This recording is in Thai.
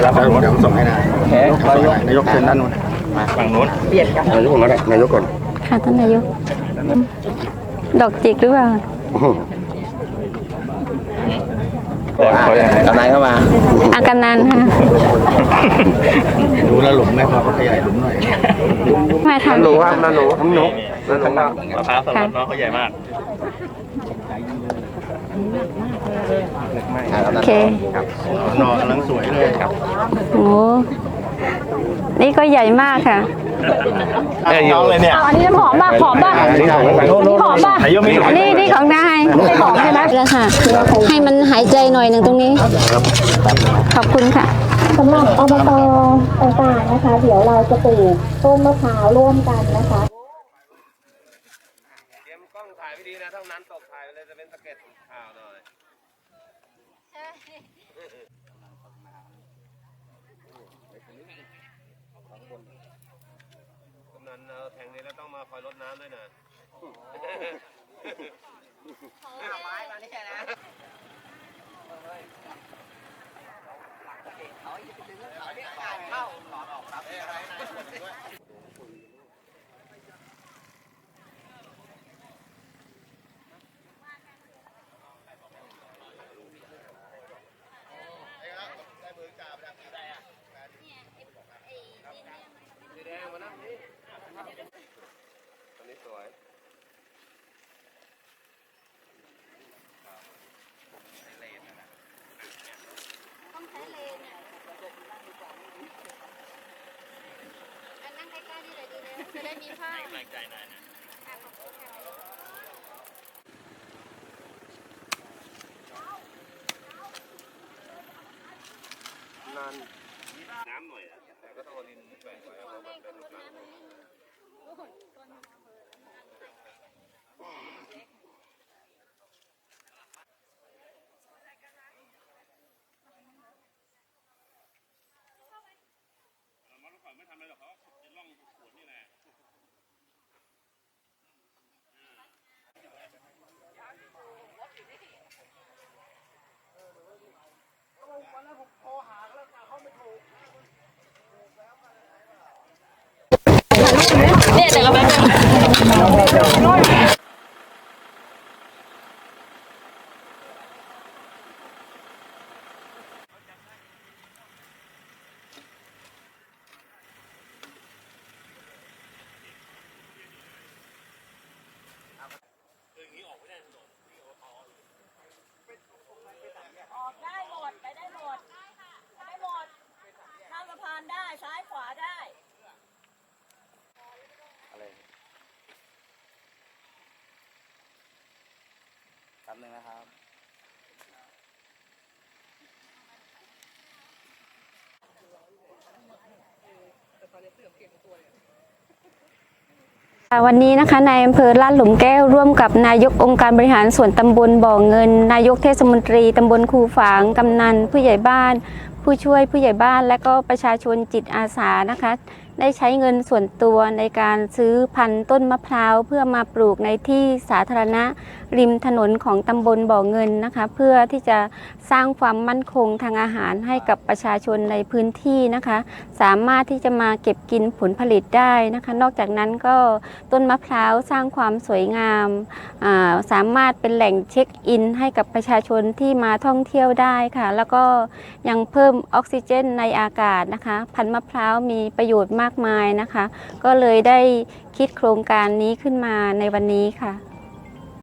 จะรับผมเดี๋ยวผมส่งให้นายแขกคอยยกนายกเชิญด้านนู้นมาฝั่งนู้นเปลี่ยนกันนายกก่อนก็ได้นายกก่อนค่ะท่านนายก ดอกจิกหรือเปล่ากำไรเข้ามาอาการนันค่ะดูแลวหลุมไหมพอเขาขยายหลุมหน่อยมาทำหนูครับนาหนูทั้งนกนั่นนกมะพร้าวสำหรับน้องเขาใหญ่มาก โอเคนอกำลังสวยเลยครับโอ้นี่ก็ใหญ่มากค่ะน้องเลยเนี่ยอันนี้น้ำหอมป่ะหอมป่ะอันนี้ของนายกนี่หอมป่ะนายกมีนี่นี่ของนายไม่ของใช่ไหมแล้วค่ะ ให้มันหายใจหน่อยหนึ่งตรงนี้ ขอบคุณค่ะสำหรับอบตต่างๆนะคะ เดี๋ยวเราจะปลูกต้นมะพร้าวร่วมกันนะคะเตรียมกล้องถ่ายไม่ดีนะเท่านั้นตกถ่ายไปเลยจะเป็นสเก็ตข่าวหน่อย กำนันเอาแทงนี้แล้วต้องมาคอยรดน้ำด้วยนะหาไม้มาเนี่ยนะดงมานั่งนี่ตัวนี้สวย อันนั่งใกล้ๆนี่เลยดีเลย จะได้มีผ้าแปลกใจหน่อยนะน้ำหน่อยอะแต่ก็ต้องเอาดินแปะไว้เพราะมันเป็ เนี่ยแต่ก็แป๊บ นะครับวันนี้นะคะนายอำเภอลาดหลุมแก้วร่วมกับนายกองค์การบริหารส่วนตำบลบ่อเงิน นายกเทศมนตรีตำบลคูฝางกำนันผู้ใหญ่บ้าน ผู้ช่วยผู้ใหญ่บ้าน และก็ประชาชนจิตอาสานะคะ ได้ใช้เงินส่วนตัวในการซื้อพันธุ์ต้นมะพร้าวเพื่อมาปลูกในที่สาธารณะริมถนนของตำบลบ่อเงินนะคะ เพื่อที่จะสร้างความมั่นคงทางอาหารให้กับประชาชนในพื้นที่นะคะ สามารถที่จะมาเก็บกินผลผลิตได้นะคะ นอกจากนั้นก็ต้นมะพร้าวสร้างความสวยงามาสามารถเป็นแหล่งเช็คอิน ให้กับประชาชนที่มาท่องเที่ยวได้ค่ะ แล้วก็ยังเพิ่มออกซิเจนในอากาศนะคะ พันธุ์มะพร้าวมีประโยชน์มากมากมายนะคะ ก็เลยได้คิดโครงการนี้ขึ้นมาในวันนี้ค่ะ